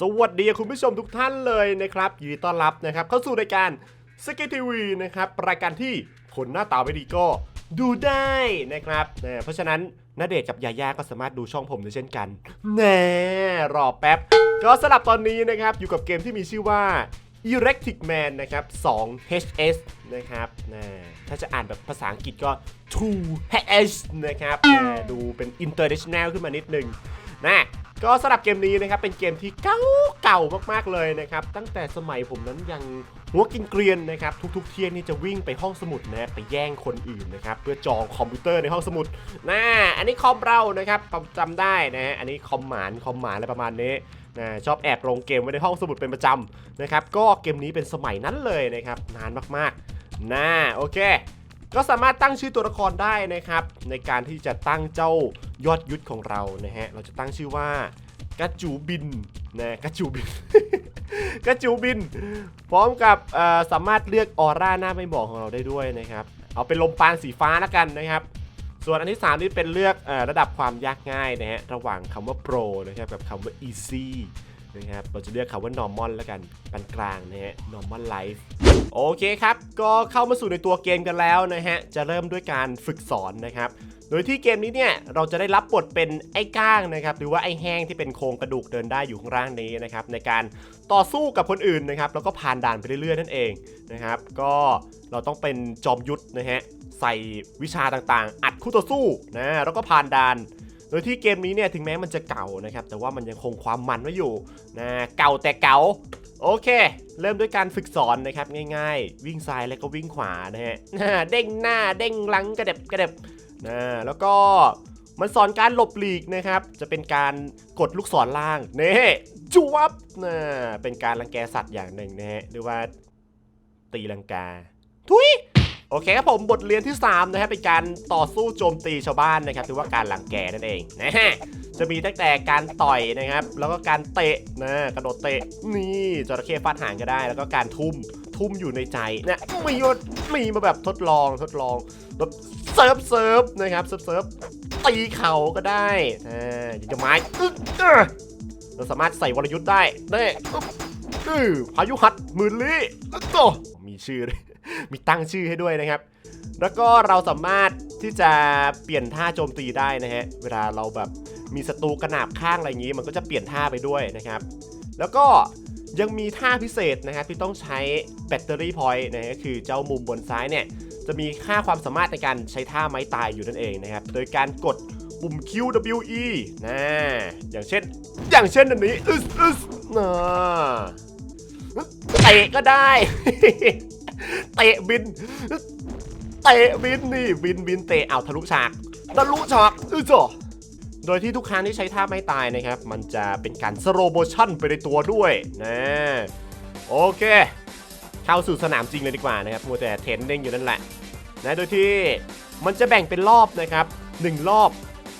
สวัสดีคุณผู้ชมทุกท่านเลยนะครับยินดีต้อนรับนะครับ เข้าสู่รายการสกิทีวีนะครับรายการที่คนหน้าตาไม่ดีก็ดูได้นะครับนะเพราะฉะนั้นนาเดชกับยาย่าก็สามารถดูช่องผมได้เช่นกันแน่รอแป๊บ ก็สลับตอนนี้นะครับอยู่กับเกมที่มีชื่อว่า Electric Man นะครับ 2HS นะครับนะถ้าจะอ่านแบบภาษาอังกฤษก็ 2HS นะครับนะดูเป็น international ขึ้นมานิดนึงนะ ก็สำหรับเกมนี้นะครับเป็นเกมที่เก่าเก่ามากๆเลยนะครับตั้งแต่สมัยผมนั้นยังหัวกินเกรียนนะครับทุกๆ เที่ยงนี่จะวิ่งไปห้องสมุดนะไปแย่งคนอื่นนะครับเพื่อจองคอมพิวเตอร์ในห้องสมุดนะอันนี้คอมเรานะครับจำได้นะฮะอันนี้คอมหมานคอมหมานอะไรประมาณนี้นะชอบแอบลงเกมไว้ในห้องสมุดเป็นประจำนะครับก็เกมนี้เป็นสมัยนั้นเลยนะครับนานมากๆนะโอเค ก็สามารถตั้งชื่อตัวละครได้นะครับ ในการที่จะตั้งเจ้ายอดยุทธของเรานะฮะ เราจะตั้งชื่อว่ากระจูบินนะกระจูบินกระจูบิน พร้อมกับสามารถเลือกออร่าหน้าไม่บอกของเราได้ด้วยนะครับ เอาเป็นลมปานสีฟ้าแล้วกันนะครับ ส่วนอันที่ 3 นี่เป็นเลือกอระดับความยากง่ายนะฮะระหว่างคำว่า Pro นะครับกับคำว่า Easy นะครับเราจะเลือกคำว่า Normal แล้วกันปานกลางนะฮะ Normal Life โอเคครับ ก็เข้ามาสู่ในตัวเกมกันแล้วนะฮะ จะเริ่มด้วยการฝึกสอนนะครับ โดยที่เกมนี้เนี่ย เราจะได้รับบทเป็นไอ้ก้างนะครับ หรือว่าไอ้แห้งที่เป็นโครงกระดูกเดินได้อยู่ข้างล่างนี้นะครับ ในการต่อสู้กับคนอื่นนะครับ แล้วก็ผ่านด่านไปเรื่อยๆนั่นเองนะครับ ก็เราต้องเป็นจอมยุทธนะฮะ ใส่วิชาต่างๆ อัดคู่ต่อสู้นะ แล้วก็ผ่านด่าน โดยที่เกมนี้เนี่ยถึงแม้มันจะเก่านะครับ แต่ว่ามันยังคงความมันไว้อยู่นะเก่าแต่เก่าโอเค เริ่มด้วยการฝึกสอนนะครับง่ายๆ วิ่งซ้ายแล้วก็วิ่งขวานะฮะเด้งหน้าเด้งหลังกระเด็บกระเด็บนะแล้วก็มันสอนการหลบหลีกนะครับ จะเป็นการกดลูกศรล่างเน่จวบนะเป็นการรังแกสัตว์อย่างหนึ่งนะฮะหรือว่าตีลังกา ทุย โอเคครับผมบทเรียนที่ 3 นะฮะเป็นการต่อสู้โจมตีชาวบ้านนะครับหรือว่าการหลังแกนั่นเองนะฮะจะมีตั้งแต่การต่อยนะครับ แล้วก็การเตะนะกระโดดเตะนี่จระเข้ฟาดหางก็ได้ แล้วก็การทุ่มทุ่มอยู่ในใจนะมียศมีมาแบบทดลองทดลองแบบเซิร์ฟเซิร์ฟนะครับเซิร์ฟเซิร์ฟตีเข่าก็ได้อ่าจะไม้เราสามารถใส่วรยุทธ์ได้เน่อึ๊บอื้อพายุหัดหมื่นลี้ก็มีชื่อด้วย มีตั้งชื่อให้ด้วยนะครับ แล้วก็เราสามารถที่จะเปลี่ยนท่าโจมตีได้นะฮะ เวลาเราแบบมีศัตรูกระหนาบข้างอะไรอย่างนี้ มันก็จะเปลี่ยนท่าไปด้วยนะครับ แล้วก็ยังมีท่าพิเศษนะครับที่ต้องใช้แบตเตอรี่พอยต์นะฮะคือเจ้ามุมบนซ้ายเนี่ย จะมีค่าความสามารถในการใช้ท่าไม้ตายอยู่นั่นเองนะครับ โดยการกดปุ่ม QWE นะ อย่างเช่น อย่างเช่นอันนี้อึสอึสนะเตะก็ได้ เตะบิน เตะบินนี่บินบินเตะเอาทะลุฉากทะลุฉากอือจ่อโดยที่ทุกครั้งที่ใช้ท่าไม่ตายนะครับ มันจะเป็นการสโลโมชั่นไปในตัวด้วยนะโอเคเข้าสู่สนามจริงเลยดีกว่านะครับมัวแต่เทนนิ่งอยู่นั่นแหละนะโดยที่มันจะแบ่งเป็นรอบนะครับหนึ่งรอบ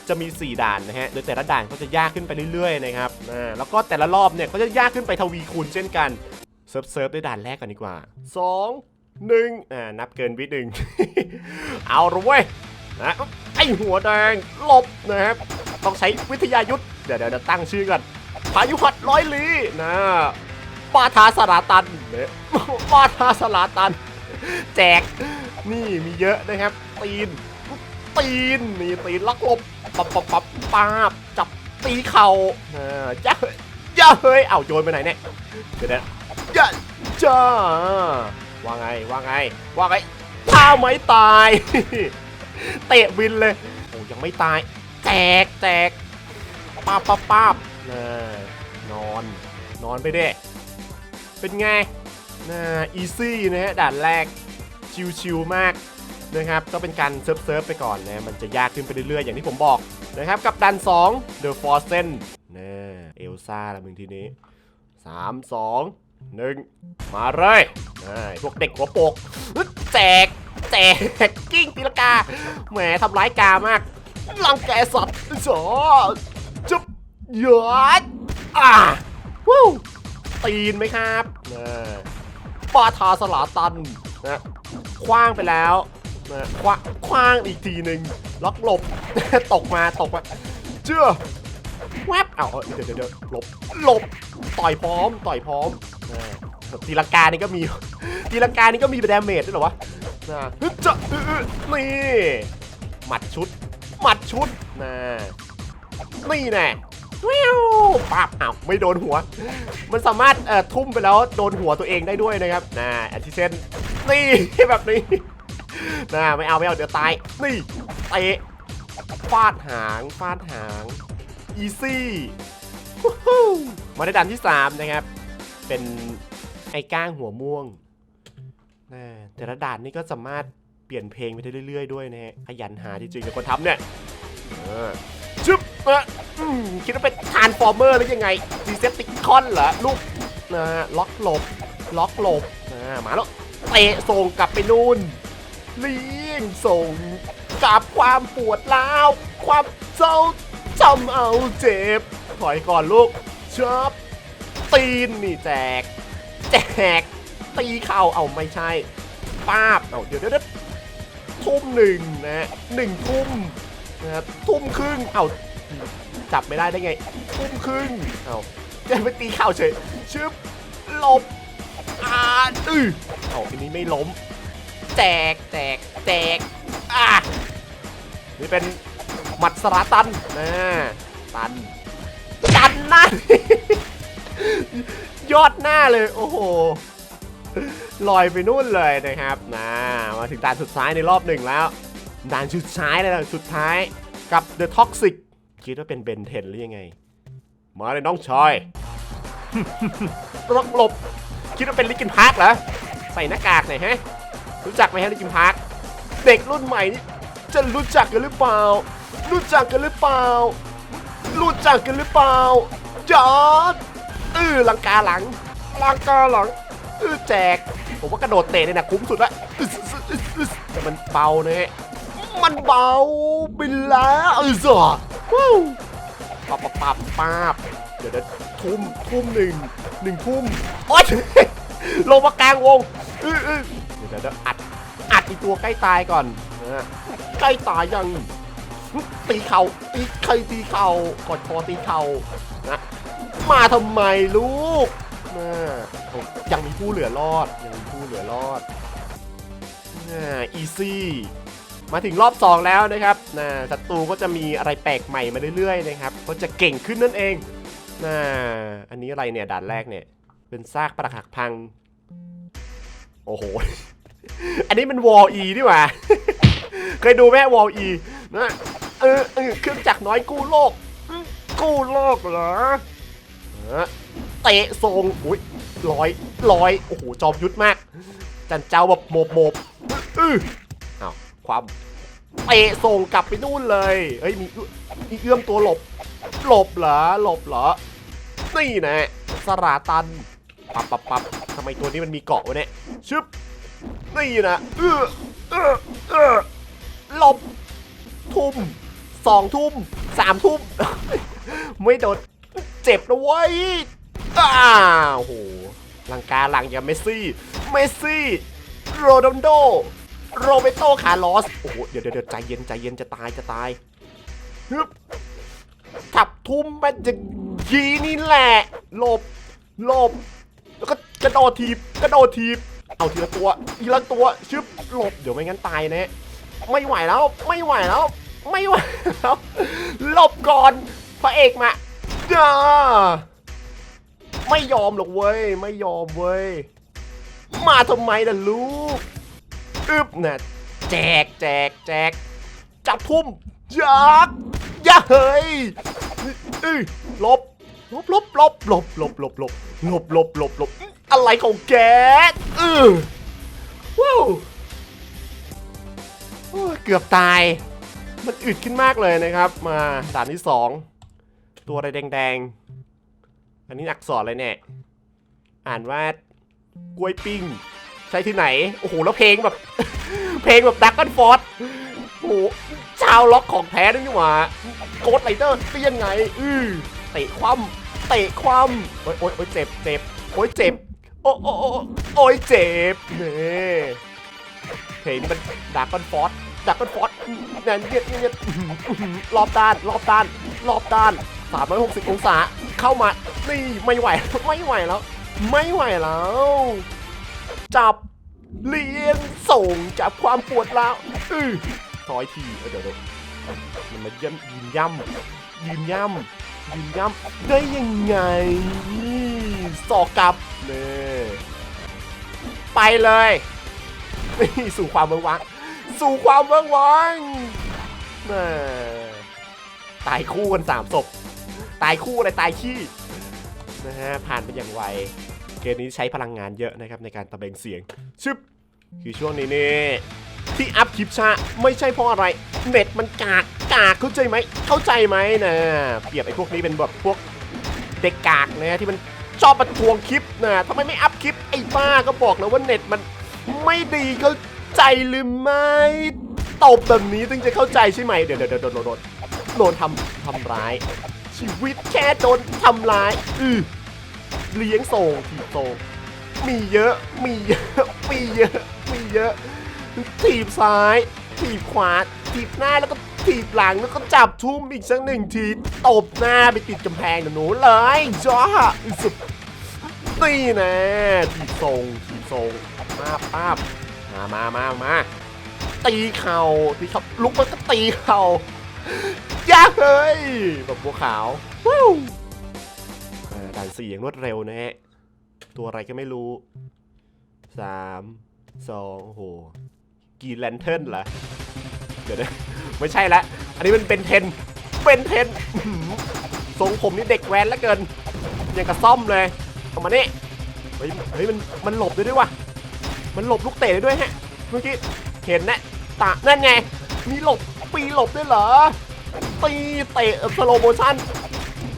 จะมี 4 ด่านนะฮะ โดยแต่ละด่านก็จะยากขึ้นไปเรื่อยๆนะครับอ่าแล้วก็แต่ละรอบเนี่ยก็จะยากขึ้นไปทวีคูณเช่นกัน เซิร์ฟเซิร์ฟด้วยด่านแรกกันดีกว่า 2 1อ่านับเกินวิหนึ่ง เอาละเว้ยนะไอหัวแดงหลบนะครับ ต้องใช้วิทยายุทธเดี๋ยวเดี๋ยวเดี๋ยวตั้งชื่อกันพายุหัดร้อยลีนะปาทาสลาตันเนี่ยปาทาสลาตัน แจกนี่มีเยอะนะครับ ตีน ตีนนี่ตีนลักหลบปับปับปับปาบจับตีเข่าอ่าจ้าย่าเฮ้ยเอาโยนไปไหนเนี่ยเดี๋ยวนะย่า จ้าว่าไงว่าไงว่าไงถ้าไม่ตาย เตะวินเลยโอ้ยังไม่ตาย แตกแตกป้าป้าป้าบน่านอน นอนไปเด้เป็นไงน่าอีซี่นะฮะด่านแรกชิวๆมากนะครับก็เป็นการเซิร์ฟเซิร์ฟไปก่อนนะมันจะยากขึ้นไปเรื่อยๆ อย่างที่ผมบอกนะครับกับดัน 2 The Forsen นะเอลซ่าละมึงทีนี้ 3 2 1มาเลยอ่าพวกเด็กหัวโปกแจกแจกกิ้งตีลกาแหมทำร้ายกามากรังแกสัตว์สอจุบหยอดอ่าวู้ตีนไหมครับนะปาทาสลาตันนะคว้างไปแล้วนะคว้าคว้างอีกทีหนึ่งล็อกหลบตกมาตกมาเจ้า วบเอาเอาเดี๋ยวเดี๋ยวเดี๋ยวหลบหลบต่อยพร้อมต่อยพร้อมตีลังกานี่ก็มีตีลังกานี่ก็มีดาเมจด้วยเหรอวะนะฮึจะนี่หมัดชุดหมัดชุดนะนี่แน่วิวปับอ้าวไม่โดนหัว มันสามารถเอ่อทุ่มไปแล้วโดนหัวตัวเองได้ด้วยนะครับนะอันที่เส้นนี่แบบนี้นะไม่เอาไม่เอาเดี๋ยวตายนี่เตะฟาดหางฟาดหาง อีซี่มาในด่านที่ 3 นะครับ เป็นไอ้ก้างหัวม่วงแต่ละด่านนี่ก็สามารถเปลี่ยนเพลงไปได้เรื่อยๆ ด้วยนะฮะขยันหาจริงๆแต่คนทำเนี่ยเออชึบอืมคิดว่าเป็นทานฟอร์เมอร์หรือยังไงดีเซปติคอนเหรอลูกนะล็อกหลบ ล็อกหลบนะมาแล้วเตะส่งกลับไปนู่นเลี้ยงส่งกลับความปวดร้าว ความเศร้า จำเอาเจ็บ ถอยก่อนลูกชอบตีนนี่แจก แจก ตีเข่าเอาไม่ใช่ป้าบเอาเดี๋ยวเดี๋ยวทุ่มหนึ่งนะหนึ่งทุ่มนะทุ่มครึ่งเอาจับไม่ได้ได้ไง ทุ่มครึ่งเอาจะไปตีเข่าเฉยชึบหลบอ่าอือเอาอันนี้ไม่ล้ม แจกแจกแจกอะนี่เป็น หมัดสระตันนะตัน ตันหน้า ยอดหน้าเลย โอ้โห ลอยไปนู่นเลยนะครับนะมาถึงด่านสุดท้ายในรอบหนึ่งแล้ว ด่านสุดท้ายเลยนะสุดท้ายกับ The Toxic คิดว่าเป็นเบนเทนหรือยังไง มาเลยน้องชอยรกหลบ คิดว่าเป็นลิกินพาร์คเหรอ ใส่หน้ากากหน่อยฮะ รู้จักไหมฮะลิกินพาร์ค เด็กรุ่นใหม่นี่จะรู้จักกันหรือเปล่า รู้จักกันหรือเปล่า รู้จักกันหรือเปล่าจอดเออลังกาหลังลังกาหลังเออแจก ผมว่ากระโดดเตะเนี่ยนะคุ้มสุดละแต่มันเบานะฮะมันเบาไปแล้วเออสอว้าวปับปับปับปับเดี๋ยวเดี๋ยวทุ่มทุ่มหนึ่งหนึ่งทุ่มโอ๊ยลงมากลางวงเออเออเดี๋ยวเดี๋ยวเดี๋ยวอัดอัดอีตัวใกล้ตายก่อนใกล้ตายยัง ตีเข่าตีใครตีเข่ากดคอตีเข่านะมาทำไมลูกนะโอ้ยังมีผู้เหลือรอดยังมีผู้เหลือรอดนะอีซี่มาถึงรอบ 2 แล้วนะครับนะศัตรูก็จะมีอะไรแปลกใหม่มาเรื่อยๆนะครับก็จะเก่งขึ้นนั่นเองนะอันนี้อะไรเนี่ยด่านแรกเนี่ยเป็นซากปรักหักพัง โอ้โห อันนี้มันวอลอีนี่หว่า เคยดูไหมวอลอีนะ เออเออเครื่องจักรน้อยกู้โลก กู้โลกเหรอเออเตะทรงอุ้ยลอยลอยโอ้โหจอมยุทธมาก จันเจ้าแบบโมบโมบอืออ้าวความเตะส่งกลับไปนู่นเลยเฮ้ยมีเอื้อมีเอื้อมตัวหลบ หลบเหรอหลบเหรอนี่นะสราตันปับปับปับทำไมตัวนี้มันมีเกาะวะเนี่ยชึบนี่นะเออเออเออหลบทุ่ม สองทุ่มสามทุ่ม ไม่โดนเจ็บนะเว้ยอ้าโหลังกาหลังอย่างเมสซี่ เมสซี่ โรนัลโด โรเบโตคาร์ลอส โอ้โห เดี๋ยวเดี๋ยวใจเย็นใจเย็นจะตายจะตายฮึบขับทุ่มมันจะยีนี่แหละหลบหลบ แล้วก็กระโดดทีบกระโดดทีบ เอาทีละตัวทีละตัวชึบหลบ เดี๋ยวไม่งั้นตายแนะไม่ไหวแล้ว ไม่ไหวแล้ว ไม่ไหวแล้วหลบก่อนพระเอกมาจ้าไม่ยอมหรอกเว้ย ไม่ยอมเว้ย มาทำไมล่ะลูกอึบนะแจกแจกแจกจับทุ่มยักย่าเฮ้ยอื้อลบลบลบลบลบลบลบลบลบลบลบลบอะไรของแกอือว้าวเกือบตาย มันอึดขึ้นมากเลยนะครับ มาด่านที่สองตัวอะไรแดงๆ อันนี้อักษรอะไรเนี่ยอ่านว่ากล้วยปิ้ง ใช่ที่ไหน โอ้โห แล้วเพลงแบบ เพลงแบบดักกันฟอร์ดโอ้โหชาวล็อกของแท้นี่หว่าโกดไรเดอร์เตี้ยนไง อือเตะคว่ำเตะคว่ำโอ้ยโอ้ยเจ็บเจ็บโอ้ยเจ็บ โอ้โอ้โอ้ยเจ็บเน่เพลงมันดักกันฟอร์ด ดักกันฟอสเนี่ยเนี่ยเนี่ยรอบด้าน รอบด้าน รอบด้าน 360 องศา เข้ามา นี่ไม่ไหว ไม่ไหวแล้ว ไม่ไหวแล้ว จับ เลี้ยง ส่ง จับความปวดร้าวอือถอยที เดี๋ยวเดี๋ยวมันมาย่ำยืนย่ำยืนย่ำยืนย่ำได้ยังไงสอกกลับเนี่ยไปเลยนี่สู่ความเวิ้งวัง สู่ความวิ้งวังแม่ตายคู่กันสามศพ ตายคู่อะไรตายขี้นะฮะผ่านไปอย่างไว เกมนี้ใช้พลังงานเยอะนะครับในการตะเบงเสียง ชึบ คือช่วงนี้นี่ที่อัพคลิปชาไม่ใช่เพราะอะไร เน็ตมันกากกากเข้าใจไหม เข้าใจไหมนะเปรียบไอ้พวกนี้เป็นแบบพวกเด็กกากนะที่มันชอบมาทวงคลิปนะทำไมไม่อัพคลิปไอ้บ้าก็บอกแล้วว่าเน็ตมันไม่ดีเข้า ใจหรือไม่ตบแบบนี้ถึงจะเข้าใจใช่ไหมเดี๋ยวเดี๋ยวเดี๋ยวโดนโดนโดนทำทำร้าย ชีวิตแค่โดนทำร้ายอือเลี้ยงส่งถีบส่งมีเยอะมีเยอะมีเยอะมีเยอะถีบซ้ายถีบขวาถีบหน้าแล้วก็ถีบหลังแล้วก็จับทุ่มอีกสักหนึ่งทีตบหน้าไปติดกำแพงหนูเลยจ้าสุดนี่นะถีบทรงถีบทรงป้าป้าบ มามามามาตีเข่าตีเข่าลุกมันก็ตีเข่าย่าเฮ้ยแบบบัวขาววู้เออด่านสี่อย่างรวดเร็วนะฮะตัวอะไรก็ไม่รู้สามสองโอ้โหกีแลนเทิร์นเหรอเดี๋ยวนะไม่ใช่ละ อันนี้มันเป็นเทนเป็นเทนทรงผมนี่เด็กแว้นแล้วเกินยังกระซ่อมเลยเอามานี่เฮ้ยเฮ้ยมันมันหลบได้ด้วยวะ มันหลบลูกเตะได้ด้วยฮะ เมื่อกี้เห็นนะตานั่นไง มีหลบปีหลบด้วยเหรอ ตีเตะสโลโมชั่น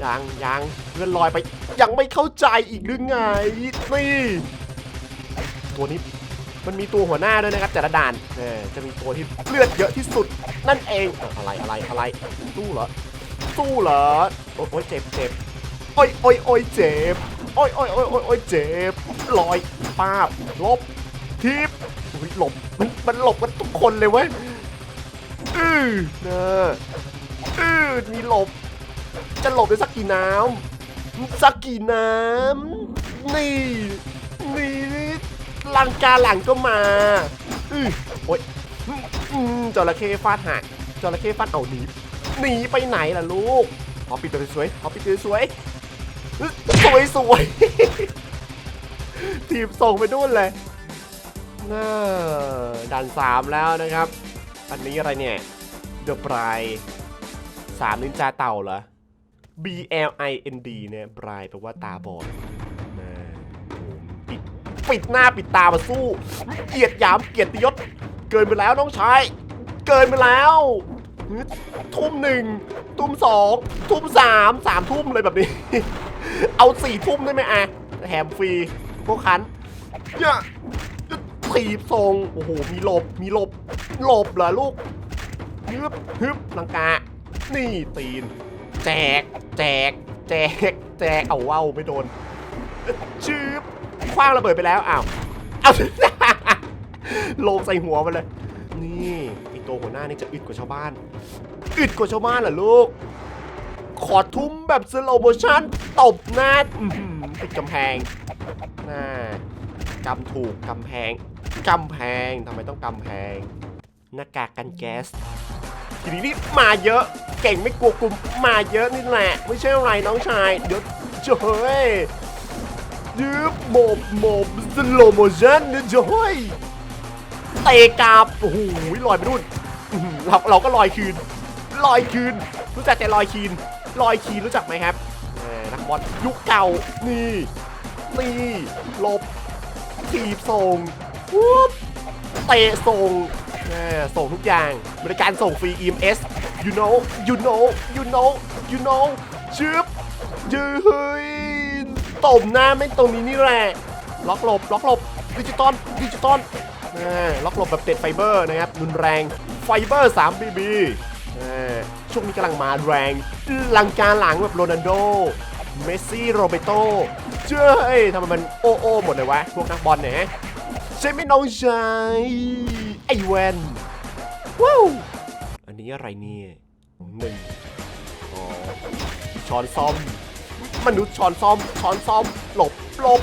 ยังยังเลื่อนลอยไป ยังไม่เข้าใจอีกหรือไงนี่ตัวนี้มันมีตัวหัวหน้าด้วยนะครับแต่ละด่านเออจะมีตัวที่เลือดเยอะที่สุดนั่นเองอะไรอะไรอะไรสู้เหรอสู้เหรอโอยโอ้ยเจ็บเจ็บโอ้ยโอ้ยโอ้ยเจ็บโอ้ยโอ้ยโอ้ยโอ้ยโอ้ยเจ็บลอยป้าบลบ ทิปอุ๊ยหลบมันมันหลบกันทุกคนเลยเว้ยอือเนอะอือมีหลบ จะหลบได้สักกี่น้ำสักกี่น้ำนี่นี่ลังกาหลังก็มาอือโอ๊ยอืมอืมจระเข้ฟาดหางจระเข้ฟาดเอาหนีหนีไปไหนล่ะลูกขอปิดตัวสวยขอปิดตัวสวยสวยสวยทีมส่งไปนู่นเลย น่าดันสามแล้วนะครับ อันนี้อะไรเนี่ย เดอะ r ร e สามนินจาเต่าเหรอ B L I N D เนี่ยบรายแปลว่าตาบอดนะปิดปิดหน้าปิดตามาสู้ เกียรติหยามเกียรติยศ เกินไปแล้วน้องชาย เกินไปแล้วทุ่มหนึ่งทุ่มสองทุ่มสามสามทุ่มเลยแบบนี้ เอาสี่ทุ่มได้ไหมอะแถมฟรีพวกคันเยอะ ถีบทรง โอ้โห มีหลบ มีหลบ หลบเหรอลูกฮึบฮึบลังกา นี่ตีน แจก แจก แจก แจก เอาเว้าไม่โดน ชืบคว้างระเบิดไปแล้ว อ้าว เอาลงใส่หัวมันเลย นี่ไอตัวหัวหน้านี่จะอึดกว่าชาวบ้าน อึดกว่าชาวบ้านเหรอลูก ขอทุ่มแบบสโลโมชั่นตบหน้าอื้อหือติดกำแพงหน้ากำถูกกำแพง กำแพงทำไมต้องกำแพง หน้ากากกันแก๊สทีนี้นี่มาเยอะ เก่งไม่กลัวกลุ่มมาเยอะนี่แหละ ไม่ใช่อะไรน้องชาย เดี๋ยวเจ้ยยืบโมบโมบสโลโมชั่นนะเจ้ยเตะกลับโอ้โหลอยไปนู่นเราเราก็ลอยคืน ลอยคืน รู้จักแต่ลอยคีนลอยคีนรู้จักไหมครับนักบอลยุคเก่านี่นี่หลบถีบส่ง วุ๊บเตะส่งแม่ส่งทุกอย่าง บริการส่งฟรี EMS you know you know you know you know ชึบยืเฮ้ยตบหน้าไม่ตรงนี้นี่แหละล็อกหลบล็อกหลบดิจิตอลดิจิตอลแม่ล็อกหลบแบบเด็ดไฟเบอร์นะครับรุนแรงไฟเบอร์ 3 BB แม่ช่วงนี้กำลังมาแรงลังการหลังแบบโรนัลโด เมสซี่ โรเบโตเจ้ยทำไมมันโอโอหมดเลยวะ พวกนักบอลเนี่ย ช่ไหมน้องชายไอแวนว้าวอันนี้อะไรเนี่ยหนึ่งสองชช้อนซ่อม มนุษย์ช้อนซ่อม ช้อนซ่อม หลบหลบ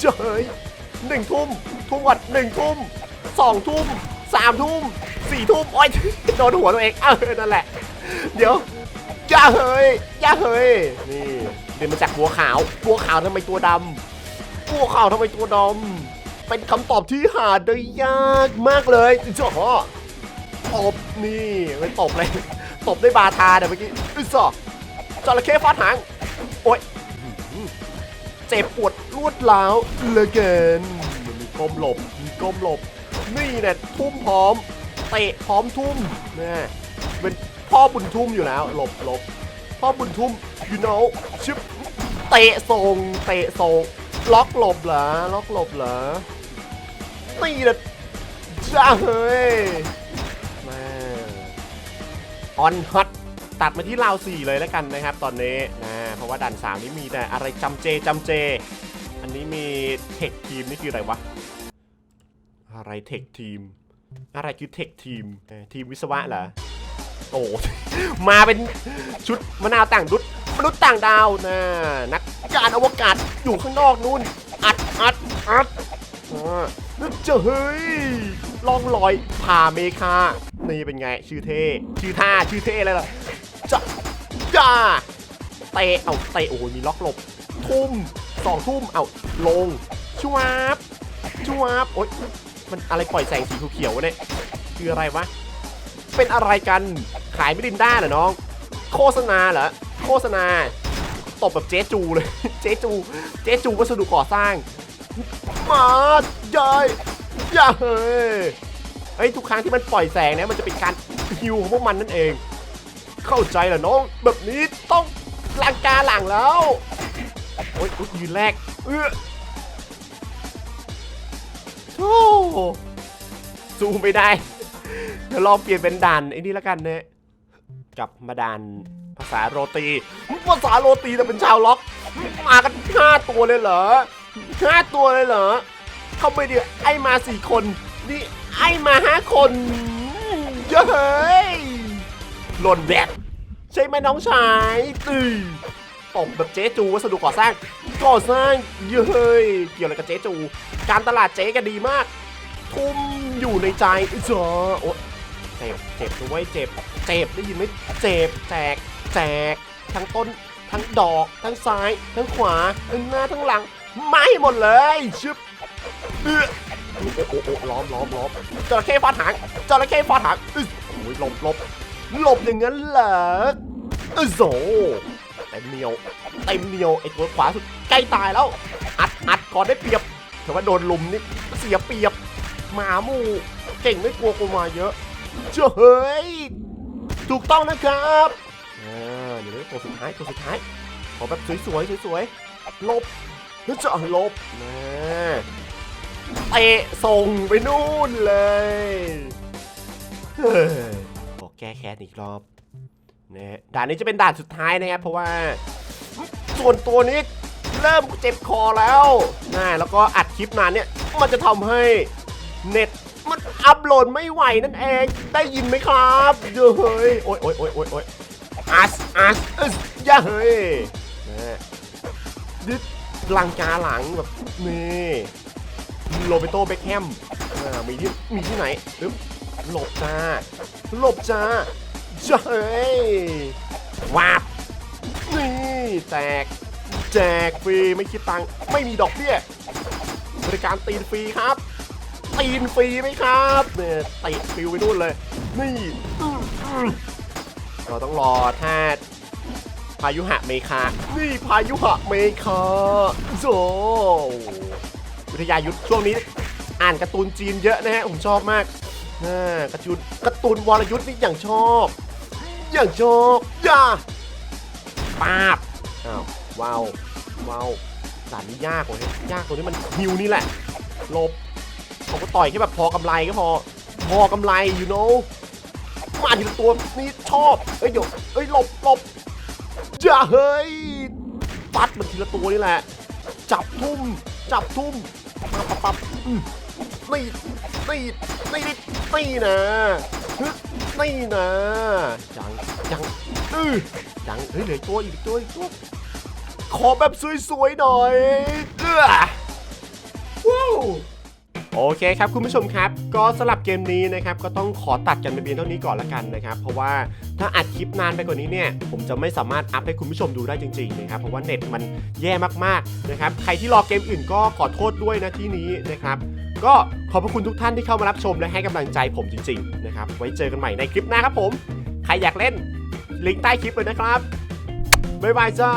เจยหนึ่งทุ่มทุ่มวัดหนึ่งทุ่มสองทุ่มสามทุ่มสี่ทุ่มโอ้ยโดนหัวตัวเองเออนั่นแหละ เดี๋ยวอย่าเฮ้ยอย่าเฮ้ยนี่เรียนมาจากบัวขาวบัวขาวทำไมตัวดำบัวขาวทำไมตัวดำ เป็นคำตอบที่หาได้ยากมากเลยจ้าตบนี่ไม่ตบเลย ตบด้วยบาทาเดี๋ยวเมื่อกี้อึศอกจระเข้ฟาดหาง โอ๊ยเจ็บปวดรวดร้าวเหลือเกินมีก้มหลบมีก้มหลบ นี่เนี่ยทุ่มพร้อมเตะพร้อมทุ่มนะเป็นพ่อบุญทุ่มอยู่แล้ว หลบหลบพ่อบุญทุ่ม you know ชึบเตะทรงเตะทรงล็อกหลบเหรอล็อกหลบเหรอ นี่นะจ้าเฮ้ยม่ออนฮอตตัดมาที่ราวสี่เลยแล้วกันนะครับ ตอนนี้นะเพราะว่าด่านสามนี้มีแต่อะไรจำเจจำเจ อันนี้มีเทคทีมนี่คืออะไรวะ อะไรเทคทีม อะไรคือเทคทีมทีมวิศวะเหรอโอ้มาเป็นชุดมะนาวต่างดุดมนุษย์ต่างดาวนะนักการอวกาศอยู่ข้างนอกนู่นอัดอัดอัดอ เจะเฮ้ยลองลอยผ่าเมคานี่เป็นไง ชื่อเท่ ชื่อท่า ชื่อเท่เลยล่ะจะจ้าเตะ เอาเตะ โอ้โห มีล็อกหลบ ทุ่มสองทุ่ม เอาลง ชวาบชวาบโอ๊ย มันอะไรปล่อยแสงสีเขียวๆวะเนี่ย คืออะไรวะ เป็นอะไรกัน ขายไม่ดินได้เหรอน้อง โฆษณาเหรอ โฆษณา ตบแบบเจ๊จูเลย เจ๊จู เจ๊จูวัสดุก่อสร้าง มาใหญ่อย่าเฮ้ยเฮ้ทุกครั้งที่มันปล่อยแสงเนี่ยมันจะเป็นการฮิวของพวกมันนั่นเอง เข้าใจเหรอน้อง แบบนี้ต้องลังกาหลังแล้ว โอ๊ยยืนแรก เออโธ่สู้ไม่ได้เดี๋ยวลองเปลี่ยนเป็นด่านไอ้นี่แล้วกันเนี่ยกลับมาด่านภาษาโรตี ภาษาโรตีแต่เป็นชาวล็อก มากันห้าตัวเลยเหรอ ห้าตัวเลยเหรอเข้าไปดิไอ้มาสี่คน นี่ไอ้มาห้าคนเย้ยหล่นแบกใช่ไหมน้องชายตีตบแบบเจ๊จูวัสดุก่อสร้าง ก่อสร้างเย้ยเกี่ยวอะไรกับเจ๊จู การตลาดเจ๊กันดีมาก ทุ่มอยู่ในใจจ้าโอ๊ยเจ็บเจ็บด้วยเจ็บเจ็บได้ยินไหมเจ็บแจกแจกทั้งต้นทั้งดอก ทั้งซ้าย ทั้งขวาทั้งหน้าทั้งหลัง ไม่หมดเลยชึบเอ้อโอ้โอ้โอ้ล้อมล้อมล้อมจระเข้ฟาดหางจระเข้ฟาดหางอึ๊ยโอ้ยหลบหลบหลบอย่างนั้นเหรออึ๊ยโซเต็มเหนียวเต็มเหนียวไอ้ตัวขวาสุดใกล้ตายแล้ว อัดอัดก่อนได้เปรียบแต่ว่าโดนลุมนี่เสียเปรียบหมาหมูเก่งไม่กลัวกูมาเยอะเจ้าเฮ้ยถูกต้องนะครับอ่าเดี๋ยวตัวสุดท้ายตัวสุดท้ายขอแบบสวยๆสวยๆหลบ แล้วจะลบนะเตะส่งไปนู่นเลยเฮ้ยขอแก้แค้นอีกรอบนะด่านนี้จะเป็นด่านสุดท้ายนะครับเพราะว่า ส่วนตัวนี้เริ่มเจ็บคอแล้วนะแล้วก็อัดคลิปนานเนี่ย มันจะทำให้เน็ตมันอัพโหลดไม่ไหวนั่นเอง ได้ยินไหมครับเยวเฮ้ยโอ๊ยโอ๊ยโอ๊ยโอ๊ยโอ๊ยอัสอัสอึสอย่าเฮ้ยนะดิ ลังกาหลังแบบนี่โรเบโตเบคแฮมอ่ามีที่มีที่ไหนอึ๊บหลบจ้าหลบจ้าจ้าเฮ้ยวาบนี่แจก แจกฟรีไม่คิดตังค์ไม่มีดอกเบี้ยบริการตีนฟรีครับ ตีนฟรีไหมครับเนี่ยตีฟิวไปนู่นเลย นี่อื้ออื้อเราต้องรอถ้าพายุหะเมคา นี่พายุหะเมคาโซวิทยายุทธช่วงนี้ อ่านการ์ตูนจีนเยอะนะฮะ ผมชอบมากนะการ์ตูนการ์ตูนวรยุทธ์นี่อย่างชอบ อย่างชอบอย่าป้าบอ้าวว้าวว้าวด่านนี้ยากกว่าเนี่ยยากตรงที่มันฮิวนี่แหละหลบเขาก็ต่อยแค่แบบพอกำไรก็พอ พอกำไร you know มาทีละตัวนี่ชอบ เอ้ยเดี๋ยวเอ้ยหลบหลบ อย่าเฮ้ยปัดมันทีละตัวนี่แหละ จับทุ่ม จับทุ่มปับปับปับนี่นี่นี่นี่นะฮึนี่นะยังยังอือยังเฮ้ยเหลือตัวอีกตัวอีกตัวขอแบบสวยๆหน่อยเอ้อว้าว โอเคครับคุณผู้ชมครับ ก็สลับเกมนี้นะครับก็ต้องขอตัดกันไปเพียงเท่านี้ก่อนละกันนะครับ เพราะว่าถ้าอัดคลิปนานไปกว่านี้เนี่ย ผมจะไม่สามารถอัพให้คุณผู้ชมดูได้จริงๆนะครับเพราะว่าเน็ตมันแย่มากๆนะครับใครที่รอเกมอื่นก็ขอโทษด้วยนะที่นี้นะครับก็ขอบพระคุณทุกท่านที่เข้ามารับชมและให้กำลังใจผมจริงๆนะครับไว้เจอกันใหม่ในคลิปหน้าครับผม ใครอยากเล่นลิงก์ใต้คลิปเลยนะครับบ๊ายบายจ้า